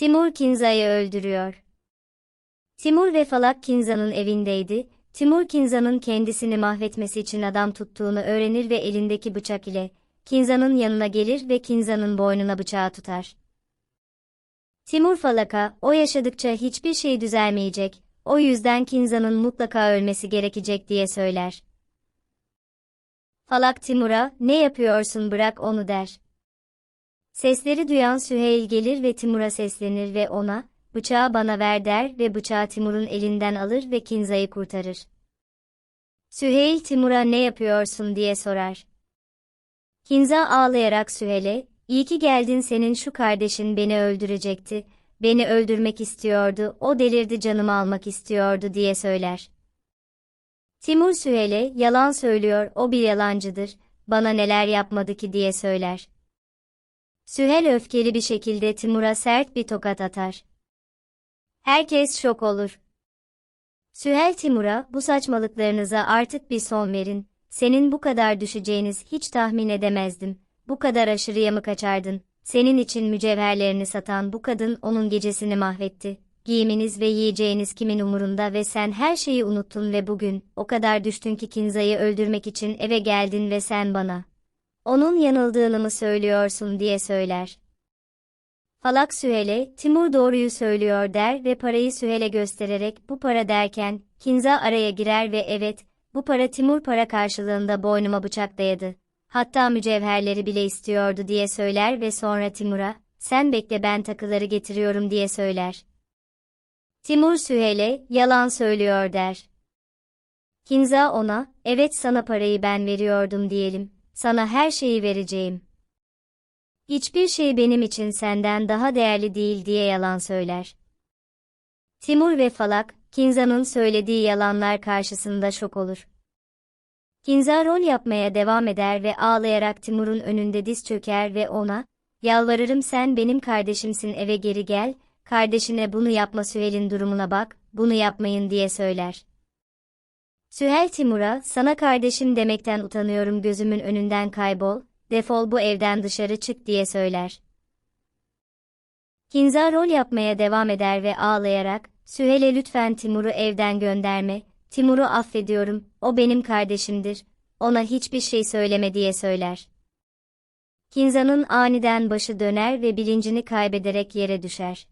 Timur Kinza'yı öldürüyor. Timur ve Falak Kinza'nın evindeydi. Timur Kinza'nın kendisini mahvetmesi için adam tuttuğunu öğrenir ve elindeki bıçak ile Kinza'nın yanına gelir ve Kinza'nın boynuna bıçağı tutar. Timur Falak'a, o yaşadıkça hiçbir şey düzelmeyecek, o yüzden Kinza'nın mutlaka ölmesi gerekecek diye söyler. Falak Timur'a, ne yapıyorsun bırak onu der. Sesleri duyan Süheyl gelir ve Timur'a seslenir ve ona, bıçağı bana ver der ve bıçağı Timur'un elinden alır ve Kinza'yı kurtarır. Süheyl Timur'a ne yapıyorsun diye sorar. Kinza ağlayarak Süheyl'e, iyi ki geldin senin şu kardeşin beni öldürecekti, beni öldürmek istiyordu, o delirdi canımı almak istiyordu diye söyler. Timur Süheyl'e, yalan söylüyor, o bir yalancıdır, bana neler yapmadı ki diye söyler. Süheyl öfkeli bir şekilde Timur'a sert bir tokat atar. Herkes şok olur. Süheyl Timur'a, bu saçmalıklarınıza artık bir son verin, senin bu kadar düşeceğiniz hiç tahmin edemezdim, bu kadar aşırıya mı kaçardın, senin için mücevherlerini satan bu kadın onun gecesini mahvetti, giyiminiz ve yiyeceğiniz kimin umurunda ve sen her şeyi unuttun ve bugün, o kadar düştün ki Kinza'yı öldürmek için eve geldin ve sen bana, onun yanıldığını mı söylüyorsun diye söyler. Falak Süheyl'e, Timur doğruyu söylüyor der ve parayı Süheyl'e göstererek bu para derken, Kinza araya girer ve evet, bu para Timur para karşılığında boynuma bıçak dayadı. Hatta mücevherleri bile istiyordu diye söyler ve sonra Timur'a, sen bekle ben takıları getiriyorum diye söyler. Timur Süheyl'e, yalan söylüyor der. Kinza ona, evet sana parayı ben veriyordum diyelim, sana her şeyi vereceğim. Hiçbir şey benim için senden daha değerli değil diye yalan söyler. Timur ve Falak, Kinza'nın söylediği yalanlar karşısında şok olur. Kinza rol yapmaya devam eder ve ağlayarak Timur'un önünde diz çöker ve ona, yalvarırım sen benim kardeşimsin eve geri gel, kardeşine bunu yapma Süheyl'in durumuna bak, bunu yapmayın diye söyler. Süheyl Timur'a, sana kardeşim demekten utanıyorum gözümün önünden kaybol, defol bu evden dışarı çık diye söyler. Kinza rol yapmaya devam eder ve ağlayarak, Süheyl'e lütfen Timur'u evden gönderme, Timur'u affediyorum, o benim kardeşimdir, ona hiçbir şey söyleme diye söyler. Kinza'nın aniden başı döner ve bilincini kaybederek yere düşer.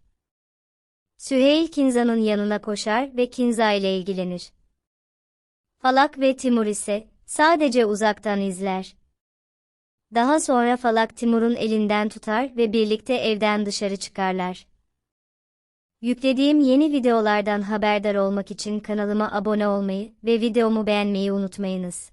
Süheyl Kinza'nın yanına koşar ve Kinza ile ilgilenir. Falak ve Timur ise sadece uzaktan izler. Daha sonra Falak Timur'un elinden tutar ve birlikte evden dışarı çıkarlar. Yüklediğim yeni videolardan haberdar olmak için kanalıma abone olmayı ve videomu beğenmeyi unutmayınız.